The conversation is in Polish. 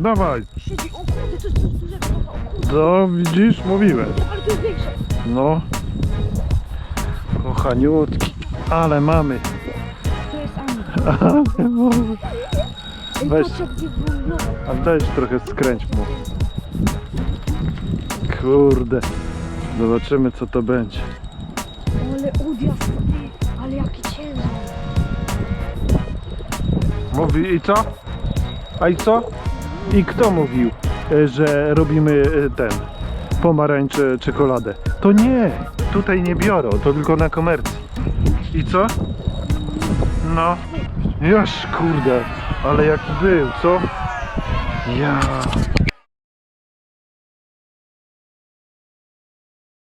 Dawaj. Siedzi, o kurde, to jest coś dużego, dobra, o kurde, No, widzisz, mówiłem. ale to jest większe. No. Kochaniutki. Ale mamy. To jest. Ale mamy. Ej, Weź. patrz jak wygląda. A dajcie trochę skręć mu. Kurde. Zobaczymy co to będzie. Ale ty, ale jaki ciężar. Mówi i co? A i co? I kto mówił, e, że robimy e, ten pomarańcze czekoladę? To nie, tutaj nie biorą, to tylko na komercji. I co? No, już kurde, ale jaki był, co? Ja.